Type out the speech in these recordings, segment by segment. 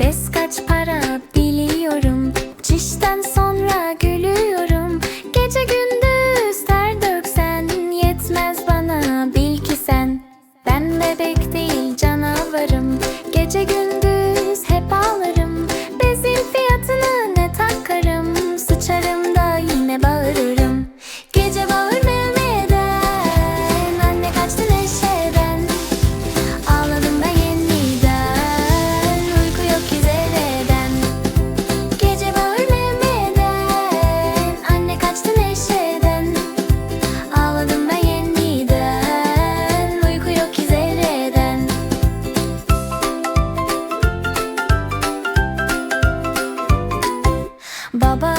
Bez kaç para biliyorum. Çişten sonra gülüyorum. Gece gündüz ter döksen Yetmez bana. Bil ki sen Ben bebek değil canavarım. Gece gündüz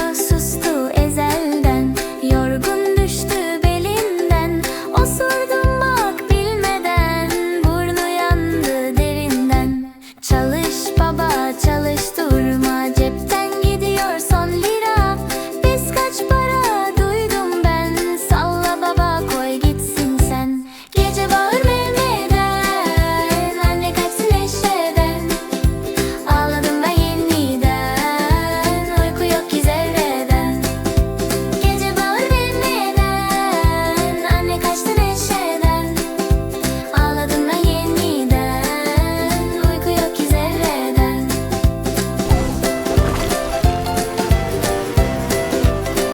us